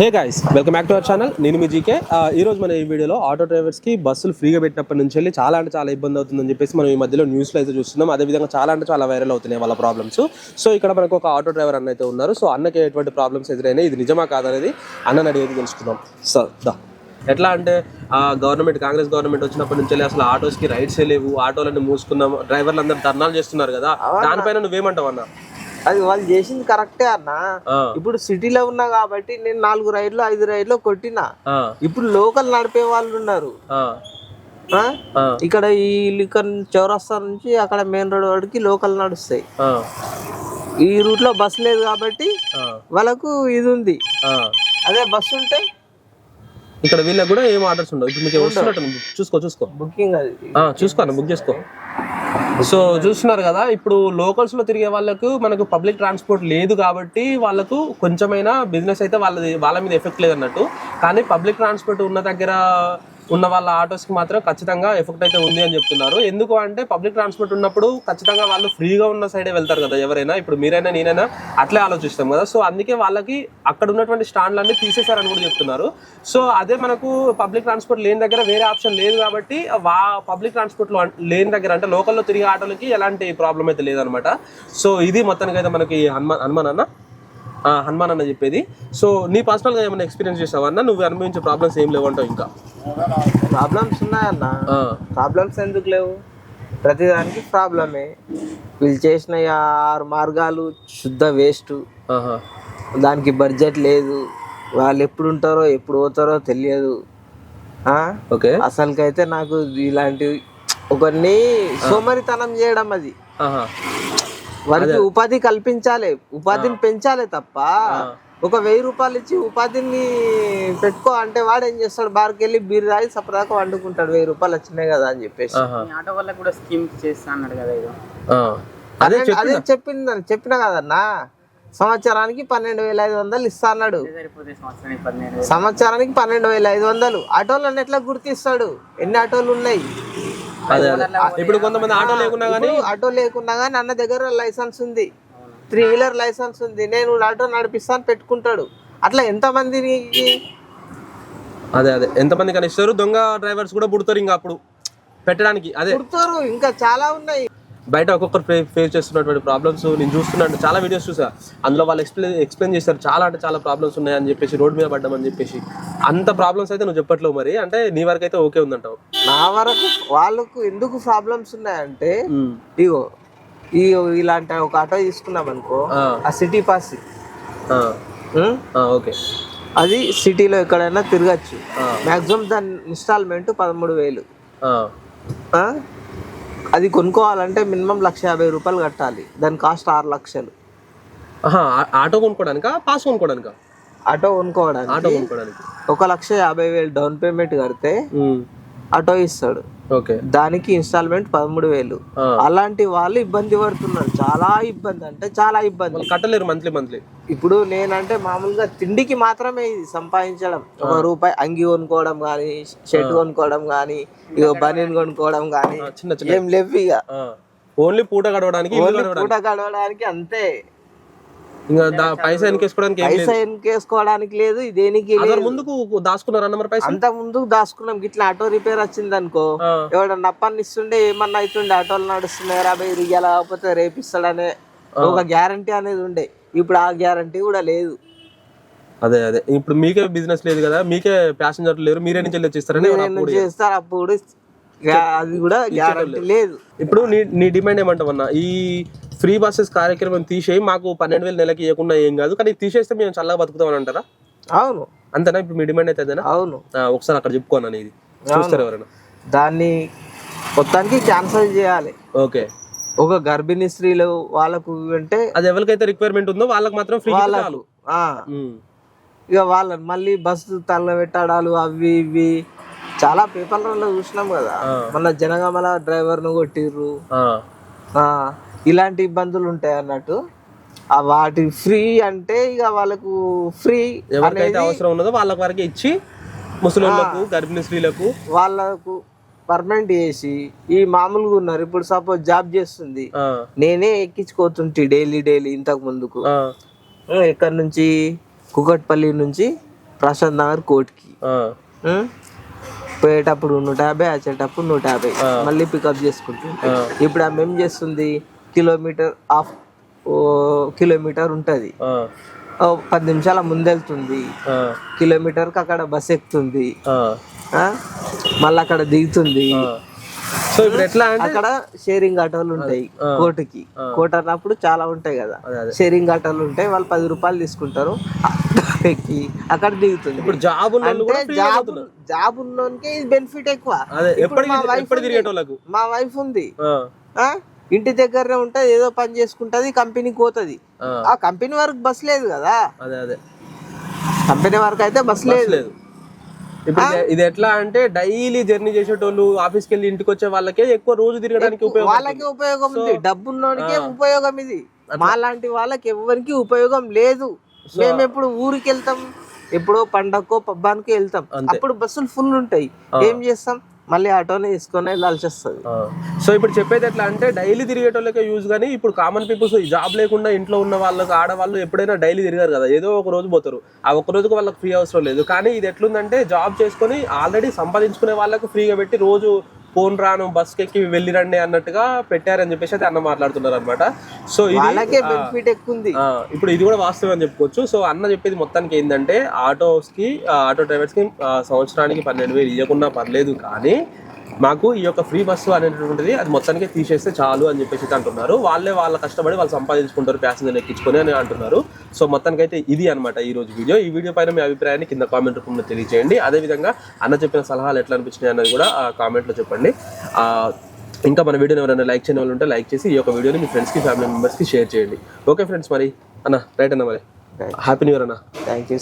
Hey guys welcome back to our channel నేను మీ GK ఆ, ఈ రోజు మన ఈ వీడియోలో ఆటో డ్రైవర్స్కి బస్సులు ఫ్రీగా పెట్టినప్పటి నుంచి వెళ్ళి చాలా అంటే చాలా ఇబ్బంది అవుతుందని చెప్పేసి మనం ఈ మధ్యలో న్యూస్లో అయితే చూస్తున్నాం. అదే విధంగా చాలా అంటే చాలా వైరల్ అవుతున్నాయి వాళ్ళ ప్రాబ్లమ్స్ సో ఇక్కడ మనకు ఒక ఆటో డ్రైవర్ అన్న అయితే ఉన్నారు. సో అన్నకి ఎటువంటి ప్రాబ్లమ్స్ ఎదురైనాయి? ఇది నిజమా కాదనేది అన్నని అడిగేది తెలుసుకుందాం. సో దా. ఎట్లా అంటే గవర్నమెంట్ కాంగ్రెస్ గవర్నమెంట్ వచ్చినప్పటి నుంచి వెళ్ళి అసలు ఆటోస్కి రైడ్స్ లేవు. ఆటోలన్నీ మూసుకున్నాం. డ్రైవర్లు అందరూ ధర్నాలు చేస్తున్నారు కదా. దానిపైన నువ్వేమంటావు అన్న? అది వాళ్ళు చేసింది కరెక్టే అన్న. ఇప్పుడు సిటీలో ఉన్నా కాబట్టి నేను నాలుగు రైడ్లు ఐదు రైడ్లు కొట్టినా. ఇప్పుడు లోకల్ నడిపే వాళ్ళు ఉన్నారు. ఇక్కడ ఈ లిక్కర్ చౌరస్తా నుంచి అక్కడ మెయిన్ రోడ్ వరకు లోకల్ నడుస్తాయి. ఈ రూట్లో బస్ లేదు కాబట్టి వాళ్ళకు ఇది ఉంది. అదే బస్సు ఉంటే ఇక్కడ వీళ్ళకి కూడా ఏం ఆర్డర్స్ ఉండవు. ఇప్పుడు మీకు చూసుకో చూసుకో. బుకింగ్ అది. చూసుకో అన్న బుక్ చేసుకో. సో చూస్తున్నారు కదా ఇప్పుడు లోకల్స్లో తిరిగే వాళ్ళకు మనకు పబ్లిక్ ట్రాన్స్పోర్ట్ లేదు కాబట్టి వాళ్ళకు కొంచెమైనా బిజినెస్ అయితే వాళ్ళది వాళ్ళ మీద ఎఫెక్ట్ లేదన్నట్టు. కానీ పబ్లిక్ ట్రాన్స్పోర్ట్ ఉన్న దగ్గర ఉన్న వాళ్ళ ఆటోస్కి మాత్రం ఖచ్చితంగా ఎఫెక్ట్ అయితే ఉంది అని చెప్తున్నారు. ఎందుకు అంటే పబ్లిక్ ట్రాన్స్పోర్ట్ ఉన్నప్పుడు ఖచ్చితంగా వాళ్ళు ఫ్రీగా ఉన్న సైడే వెళ్తారు కదా ఎవరైనా. ఇప్పుడు మీరైనా నేనైనా అట్లే ఆలోచిస్తాం కదా. సో అందుకే వాళ్ళకి అక్కడ ఉన్నటువంటి స్టాండ్లన్నీ తీసేశారని కూడా చెప్తున్నారు. సో అదే మనకు పబ్లిక్ ట్రాన్స్పోర్ట్ లేని దగ్గర వేరే ఆప్షన్ లేదు కాబట్టి వా పబ్లిక్ ట్రాన్స్పోర్ట్లో లేని దగ్గర అంటే లోకల్లో తిరిగే ఆటోలకి ఎలాంటి ప్రాబ్లం అయితే లేదనమాట. సో ఇది మొత్తానికి అయితే మనకి హనుమాన్ హనుమాన్ అన్న. హనుమాన్ అన్న చెప్పేది. సో నీ పర్సనల్గా ఏమైనా ఎక్స్పీరియన్స్ చేసావా అన్న? నువ్వు అనుభవించే ప్రాబ్లమ్స్ ఏం లేవంటావు ఇంకా. ప్రాబ్లమ్స్ ఉన్నాయన్న ప్రాబ్లమ్స్ ఎందుకు లేవు? ప్రతిదానికి ప్రాబ్లమే వీళ్ళు చేసిన ఆరు మార్గాలు శుద్ధ వేస్ట్. దానికి బడ్జెట్ లేదు. వాళ్ళు ఎప్పుడు ఉంటారో ఎప్పుడు పోతారో తెలియదు? ఓకే. అసలుకైతే నాకు ఇలాంటివి ఒకరిని సోమరితనం చేయడం అది. వారికి ఉపాధి కల్పించాలి. ఉపాధిని పెంచాలి తప్ప ఒక వెయ్యి రూపాయలు ఇచ్చి ఉపాధిని పెట్టుకో అంటే వాడు ఏం చేస్తాడు? బార్కి వెళ్ళి బీర్ తాగి సపదాకా వండుకుంటాడు. వెయ్యి రూపాయలు వచ్చినాయి కదా అని చెప్పేసి. ఆటో వాళ్ళకి కూడా స్కీమ్ చేస్తా అన్నాడు కదా ఇది. అదే అదే చెప్పింది చెప్పిన కదన్నా? సంవత్సరానికి పన్నెండు వేల ఐదు వందలు ఇస్తా అన్నాడు. సంవత్సరానికి పన్నెండు వేల ఐదు వందలు. ఆటోలను ఎట్లా గుర్తిస్తాడు? ఎన్ని ఆటోలు ఉన్నాయి? ఇప్పుడు కొంతమంది ఆటో లేకున్నా కానీ ఆటో లేకున్నా కానీ అన్న దగ్గర లైసెన్స్ ఉంది. త్రీ వీలర్ లైసెన్స్ ఉంది. నేను ఆటో నడిపిస్తాను పెట్టుకుంటాడు. అట్లా ఎంతమందిని అదే అదే. ఎంతమంది కానీ ఇస్తారు దొంగ డ్రైవర్స్ కూడా పుడతారు ఇంకా అప్పుడు. పెట్టడానికి అదే. పుడతారు. ఇంకా చాలా ఉన్నాయి. బయట ఒక్కొక్కరు ఫేస్ చేస్తున్నటువంటి ప్రాబ్లమ్స్ నేను చూస్తున్నాను చాలా వీడియోస్ చూసా. అందులో వాళ్ళు ఎక్స్ప్లెయిన్ ఎక్స్ప్లెయిన్ చేస్తారు చాలా అంటే చాలా ప్రాబ్లమ్స్ ఉన్నాయని చెప్పేసి రోడ్ మీద పడ్డామని చెప్పేసి. అంత ప్రాబ్లమ్స్ అయితే నువ్వు చెప్పట్లేవు మరి. అంటే నీ వరకు అయితే ఓకే ఉందంటావు. నా వరకు వాళ్ళకు ఎందుకు ప్రాబ్లమ్స్ ఉన్నాయంటే. ఇగో ఈ ఇలాంటి ఒక ఆటో తీసుకున్నాం అనుకో ఆ, సిటీ పాస్ ఓకే అది సిటీలో ఎక్కడైనా తిరగచ్చు. మాక్సిమం దాని ఇన్స్టాల్మెంట్ పదమూడు వేలు? అది కొనుక్కోవాలంటే మినిమం లక్ష యాభై రూపాయలు కట్టాలి. దాని కాస్ట్ ఆరు లక్షలు. ఆటో కొనుక్కోడానికా పాస్ కొనుక్కోడానికా? ఆటో కొనుక్కోవడానికి ఆటో కొనుక్కోడానికి. ఒక లక్ష యాభై వేలు డౌన్ పేమెంట్ కడితే ఆటో ఇస్తాడు. దానికి ఇన్స్టాల్మెంట్ పదమూడు వేలు. అలాంటి వాళ్ళు ఇబ్బంది పడుతున్నారు. చాలా ఇబ్బంది అంటే చాలా ఇబ్బంది. కట్టలేరు మంత్లీ మంత్లీ. ఇప్పుడు నేనంటే మామూలుగా తిండికి మాత్రమే ఇది సంపాదించడం. ఒక రూపాయి అంగి కొనుక్కోవడం కానీ షర్ట్ కొనుక్కోవడం కానీ ఇక బనీన్ కొనుక్కోవడం కానీ చిన్న చిన్న. ఏం లేవు ఇక ఓన్లీ పూట గడవడానికి. పూట గడవడానికి అంతే. ఇంకా దా- పైసా లేదు పైసా ఎన్కేసుకోవడానికి లేదు దేనికి ముందుకు దాచుకున్నారు అన్న మరి పైసా? అంత ముందు దాచుకున్నాం గిట్లా ఆటో రిపేర్ వచ్చింది అనుకో. ఎవడన్నా అప్పాన్ని ఇస్తుండే ఏమన్నా అవుతుండే ఆటోలు నడుస్తున్నాయి యాభై ఇరిగేలా కాకపోతే రేపిస్తాడనే ఒక గ్యారంటీ అనేది ఉండే. ఇప్పుడు ఆ గ్యారంటీ కూడా లేదు. అదే అదే. ఇప్పుడు మీకే బిజినెస్ లేదు కదా మీకే ప్యాసింజర్లు లేరు మీరే నుంచి అప్పుడు చేస్తారు అప్పుడు అది కూడా గ్యారంటీ లేదు. ఇప్పుడు నీ నీ డిమాండ్ ఏమంటావు అన్న? ఈ ఫ్రీ బస్సెస్ కార్యక్రమం తీసేయి మాకు పన్నెండు వేలు నెలకి ఇవ్వకుండా ఏం కాదు. కానీ తీసేస్తే మేము చల్లగా బతుకుతామని అంటారా? అవును. అంతేనా? ఇప్పుడు మీ డిమాండ్ అయితే అదేనా? అవును. ఒకసారి అక్కడ చెప్పుకోను ఇది చూస్తారు ఎవరైనా? దాన్ని మొత్తానికి క్యాన్సిల్ చేయాలి. ఓకే. ఒక గర్భిణీ స్త్రీలు వాళ్ళకు అంటే అది ఎవరికైతే రిక్వైర్మెంట్ ఉందో వాళ్ళకి మాత్రం ఫ్రీ ఉమ్. ఇక వాళ్ళని మళ్ళీ బస్సు తల్ల పెట్టడాలు అవి ఇవి. చాలా పేపర్లలో చూసినాం కదా. మన జనగమల డ్రైవర్ను కొట్టిర్రు. ఇలాంటి ఇబ్బందులు ఉంటాయి అన్నట్టు. ఆ వాటి ఫ్రీ అంటే ఇక వాళ్ళకు ఫ్రీ ఎవరికైతే అవసరం ఉన్నదో వాళ్ళకి వరకే ఇచ్చి ముసలిళ్ళకు గర్భిణీ స్త్రీలకు వాళ్ళకు పర్మనెంట్ చేసి ఈ మామూలుగా ఉన్నారు. ఇప్పుడు సపోజ్ జాబ్ చేస్తుంది. నేనే ఎక్కించుకోతుంటే డైలీ డైలీ ఇంతకు ముందుకు. ఆ, ఎక్కడి నుంచి? కుకట్పల్లి నుంచి ప్రశాంత్ నగర్ కోర్టుకి? పోయేటప్పుడు నూట యాభై వచ్చేటప్పుడు నూట యాభై. మళ్ళీ పికప్ చేసుకుంటుంది ఇప్పుడు ఆమె ఏం చేస్తుంది? కిలోమీటర్ హాఫ్ కిలోమీటర్ ఉంటుంది. పది నిమిషాల ముందెళ్తుంది. కిలోమీటర్కి అక్కడ బస్ ఎక్కుతుంది? మళ్ళీ అక్కడ దిగుతుంది. సో ఇప్పుడు ఎట్లా అంటే అక్కడ షేరింగ్ ఆటోలు ఉంటాయి కోర్టుకి. కోర్టు అన్నప్పుడు చాలా ఉంటాయి కదా. షేరింగ్ ఆటోలు ఉంటాయి వాళ్ళు పది రూపాయలు తీసుకుంటారు. ఎక్కి అక్కడ దిగుతుంది. ఇప్పుడు జాబ్ అంటే జాబ్. జాబ్ ఉన్నోనికి ఇది బెనిఫిట్ ఎక్కువ. మా వైఫ్ ఉంది. ఇంటి దగ్గరనే ఉంటది ఏదో పని చేసుకుంటది కంపెనీకి పోతది. ఆ, కంపెనీ వరకు బస్ లేదు కదా? అదే అదే. కంపెనీ వరకు అయితే బస్ లేదు. ఇప్పుడు ఇది- ఎట్లా అంటే డైలీ జర్నీ చేసేటోళ్ళు ఆఫీస్కి వెళ్ళి ఇంటికి వచ్చే వాళ్ళకే ఎక్కువ రోజు తిరగడానికి ఉపయోగం వాళ్ళకి ఉపయోగం ఉంది. డబ్బున్నోనికే ఉపయోగం ఇది. మా లాంటి వాళ్ళకి ఎవరికి ఉపయోగం లేదు. మేము ఎప్పుడు ఊరికి వెళ్తాం ఎప్పుడో పండగకో పబ్బానికో వెళ్తాం. అప్పుడు బస్సులు ఫుల్ ఉంటాయి. ఏం చేస్తాం? మళ్ళీ ఆటోనే తీసుకొని వెళ్ళాల్సి వస్తుంది. సో ఇప్పుడు చెప్పేది ఎట్లా అంటే డైలీ తిరిగేటోళ్ళకే యూజ్ కానీ ఇప్పుడు కామన్ పీపుల్స్ జాబ్ లేకుండా ఇంట్లో ఉన్న వాళ్ళకి ఆడవాళ్ళు ఎప్పుడైనా డైలీ తిరిగారు కదా ఏదో ఒక రోజు పోతారు. ఆ ఒక రోజుకి వాళ్ళకి ఫ్రీ అవసరం లేదు. కానీ ఇది ఎట్లుందంటే జాబ్ చేసుకొని ఆల్రెడీ సంపాదించుకునే వాళ్ళకి ఫ్రీగా పెట్టి రోజు ఫోన్ రాను బస్ ఎక్కి వెళ్ళి రండి అన్నట్టుగా పెట్టారని చెప్పేసి అయితే అన్న మాట్లాడుతున్నారు అనమాట సో ఇది వాళ్ళకే బెనిఫిట్ ఎక్కువ ఉంది ఆ, ఇప్పుడు ఇది కూడా వాస్తవం అని చెప్పుకోవచ్చు. సో అన్న చెప్పేది మొత్తానికి ఏంటంటే ఆటోస్కి ఆటో డ్రైవర్స్కి సంవత్సరానికి పన్నెండు వేలు ఇవ్వకుండా పర్లేదు కానీ మాకు ఈ యొక్క ఫ్రీ బస్సు అనేటువంటిది అది మొత్తానికి తీసేస్తే చాలు అని చెప్పేసి అంటున్నారు. వాళ్ళే వాళ్ళ కష్టపడి వాళ్ళు సంపాదించుకుంటారు ప్యాసింజర్ ఎక్కించుకొని అని అంటున్నారు. సో మొత్తానికి అయితే ఇది అనమాట ఈ రోజు వీడియో. ఈ వీడియో పైన మీ అభిప్రాయాన్ని కింద కామెంట్ రూపంలో తెలియజేయండి. అదేవిధంగా అన్న చెప్పిన సలహాలు ఎట్లా అనిపించినాయి అన్నది కూడా ఆ కామెంట్లో చెప్పండి. ఇంకా మన వీడియోని ఎవరైనా లైక్ చేయని వాళ్ళు ఉంటే లైక్ చేసి ఈ యొక్క వీడియోని మీ ఫ్రెండ్స్కి ఫ్యామిలీ మెంబర్స్కి షేర్ చేయండి. ఓకే ఫ్రెండ్స్ మరి. అన్న రైట్ అన్న మరి? హ్యాపీ న్యూ ఇయర్ అన్న. Thank you